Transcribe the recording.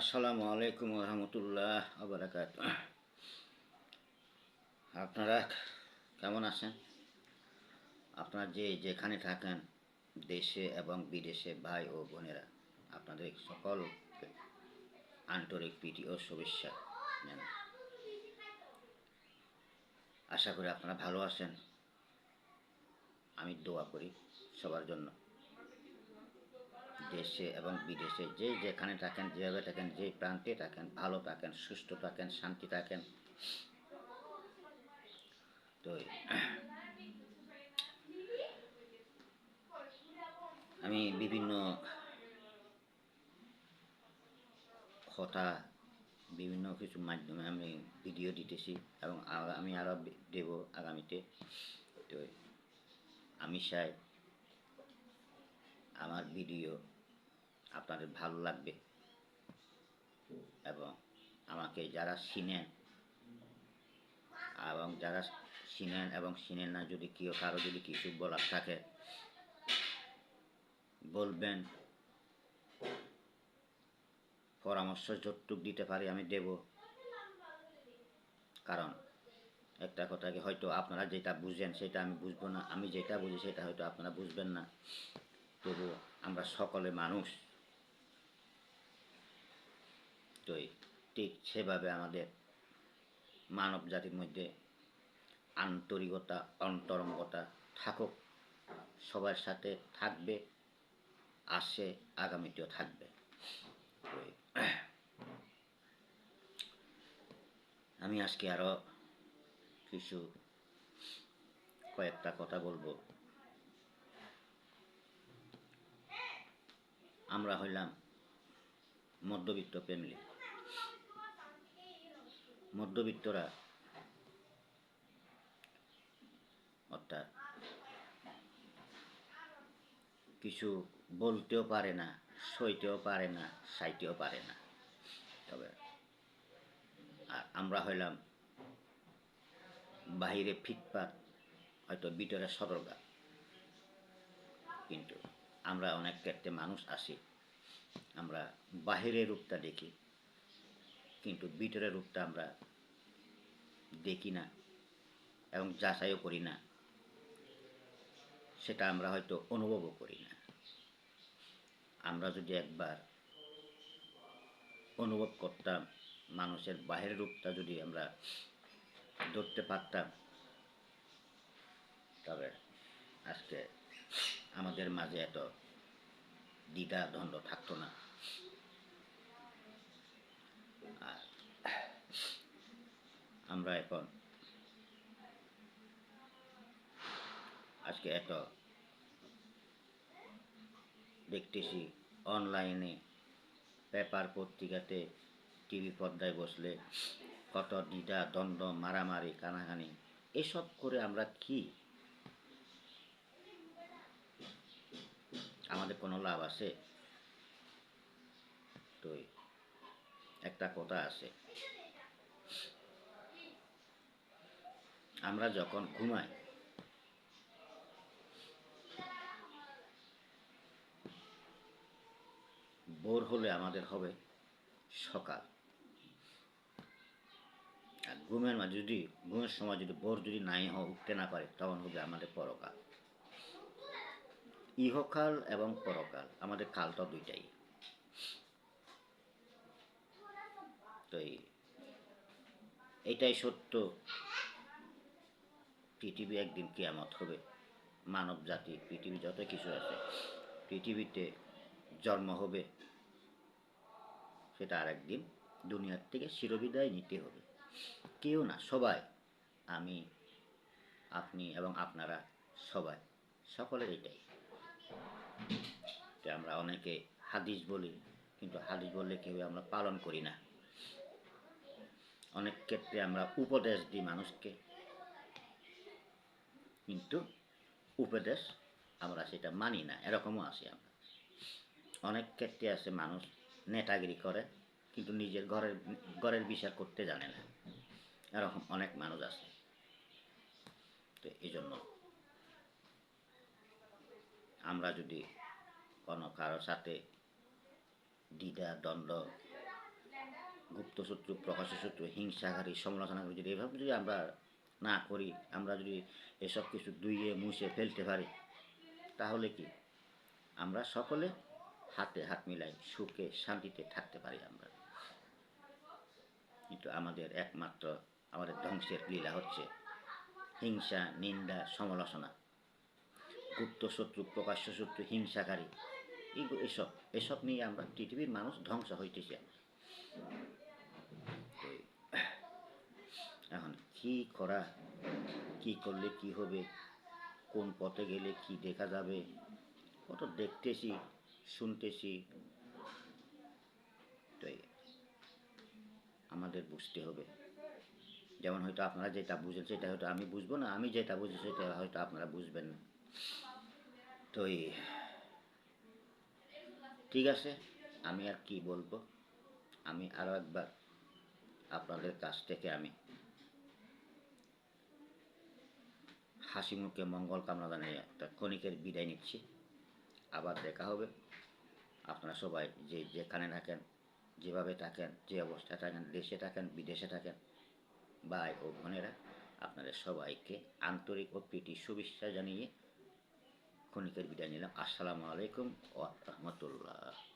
আসসালামু আলাইকুম রহমতুল্লাহ আবরাকাত আপনারা কেমন আছেন? আপনারা যে যেখানে থাকেন, দেশে এবং বিদেশে ভাই ও বোনেরা, আপনাদের সকলকে আন্তরিক প্রীতি ও শুভেচ্ছা জানাই। আশা করি আপনারা ভালো আছেন। আমি দোয়া করি সবার জন্য। দেশে এবং বিদেশে যে যেখানে থাকেন, যেভাবে থাকেন যে প্রান্তে থাকেন, ভালো থাকেন, সুস্থ থাকেন, শান্তি থাকেন। তো আমি বিভিন্ন কথা, বিভিন্ন কিছু মাধ্যমে আমি ভিডিও দিতেছি এবং আমি আরও দেব আগামীতে। তো আমি চাই আমার ভিডিও আপনাদের ভালো লাগবে। এবং আমাকে যারা চিনেন, এবং যারা চিনেন এবং চিনেন না, যদি কেউ কারও যদি কিছু বলার থাকে, বলবেন। পরামর্শ যতটুক দিতে পারি আমি দেব। কারণ একটা কথাকে হয়তো আপনারা যেটা বুঝেন সেটা আমি বুঝব না, আমি যেটা বুঝি সেটা হয়তো আপনারা বুঝবেন না। তবু আমরা সকলে মানুষ। তো ঠিক সেভাবে আমাদের মানব জাতির মধ্যে আন্তরিকতা, অন্তরঙ্গতা থাকুক, সবার সাথে থাকবে আসে আগামীতেও থাকবে। আমি আজকে আরও কিছু কয়েকটা কথা বলব। আমরা হইলাম মধ্যবিত্ত ফ্যামিলি মধ্যবিত্তরা। অর্থাৎ কিছু বলতেও পারে না, সইতেও পারে না, সাইতেও পারে না। তবে আর আমরা হইলাম বাহিরে ফিটপাত, হয়তো ভিতরে সদরগা কিন্তু আমরা অনেক ক্ষেত্রে মানুষ আসি, আমরা বাহিরের রূপটা দেখি। কিন্তু ভিতরের রূপটা আমরা দেখি না এবং যাচাইও করি না। সেটা আমরা হয়তো অনুভবও করি না। আমরা যদি একবার অনুভব করতাম মানুষের বাহিরের রূপটা যদি আমরা ধরতে পারতাম, তবে আজকে আমাদের মাঝে এত দ্বিধা দ্বন্দ্ব থাকতো না আর আমরা এখন আজকে এত দেখতেছি অনলাইনে পেপার পত্রিকাতে টিভি পর্দায় বসলে কত দ্বিধা, দ্বন্দ্ব, মারামারি, কানাকানি, এসব করে আমরা কি? আমাদের কোনো লাভ আছে? তো একটা কথা আছে। আমরা যখন ঘুমাই, ভোর হলে আমাদের হবে সকাল। আর ঘুমের মাঝে যদি, ঘুমের সময় যদি ভোর যদি নাই হয় উঠতে না পারে, তখন হবে আমাদের পরকাল। ইহকাল এবং পরকাল, আমাদের কালটা দুইটাই। তো এই- এটাই সত্য। পৃথিবী একদিন কেয়ামত হবে। মানব জাতি পৃথিবী যত কিছু আছে, পৃথিবীতে জন্ম হবে, সেটা আর একদিন দুনিয়ার থেকে চিরবিদায় নিতে হবে। কেউ না, সবাই, আমি, আপনি এবং আপনারা সবাই, সকলের এটাই। আমরা অনেকে হাদিস বলি, কিন্তু হাদিস বললে কেউ আমরা পালন করি না। অনেক ক্ষেত্রে আমরা উপদেশ দিই মানুষকে। কিন্তু উপদেশ আমরা সেটা মানি না, এরকমও আছে আমরা। অনেক ক্ষেত্রে আছে মানুষ নেতাগিরি করে, কিন্তু নিজের ঘরের ঘরের বিচার করতে জানে না। এরকম অনেক মানুষ আছে। তো এই জন্য আমরা যদি কোনো কারোর সাথে দ্বিধা, দ্বন্দ্ব গুপ্ত শত্রু প্রকাশ্য শত্রু হিংসাকারী সমালোচনা করি, যদি এভাবে যদি আমরা না করি, আমরা যদি এসব কিছু দুইয়ে মুছে ফেলতে পারি, তাহলে কি? আমরা সকলে হাতে হাত মিলাই সুখে শান্তিতে থাকতে পারি আমরা। কিন্তু আমাদের একমাত্র, আমাদের ধ্বংসের লীলা হচ্ছে হিংসা, নিন্দা, সমালোচনা। গুপ্ত শত্রু, প্রকাশ্য শত্রু, হিংসাকারী, এগু- এসব এসব নিয়ে আমরা পৃথিবীর মানুষ ধ্বংস হইতেছি আমরা। এখন কি করা? কি করলে কি হবে? কোন পথে গেলে কি দেখা যাবে? কত দেখতেছি, শুনতেছি। তো আমাদের বুঝতে হবে। যেমন হয়তো আপনারা যেটা বুঝেন সেটা হয়তো আমি বুঝব না, আমি যেটা বুঝি সেটা হয়তো আপনারা বুঝবেন না। তো ঠিক আছে, আমি আর কি বলব? আমি আরও একবার আপনাদের কাছ থেকে আমি হাসি মুখে মঙ্গল কামনা জানিয়ে একটা ক্ষণিকের বিদায় নিচ্ছি। আবার দেখা হবে। আপনারা সবাই যে যেখানে থাকেন, যেভাবে থাকেন, যে অবস্থায় থাকেন, দেশে থাকেন, বিদেশে থাকেন, ভাই ও বোনেরা, আপনাদের সবাইকে আন্তরিক ও প্রীতি শুভেচ্ছা জানিয়ে ক্ষণিকের বিদায় নিলাম। আসসালামু আলাইকুম ও রহমতুল্লাহ।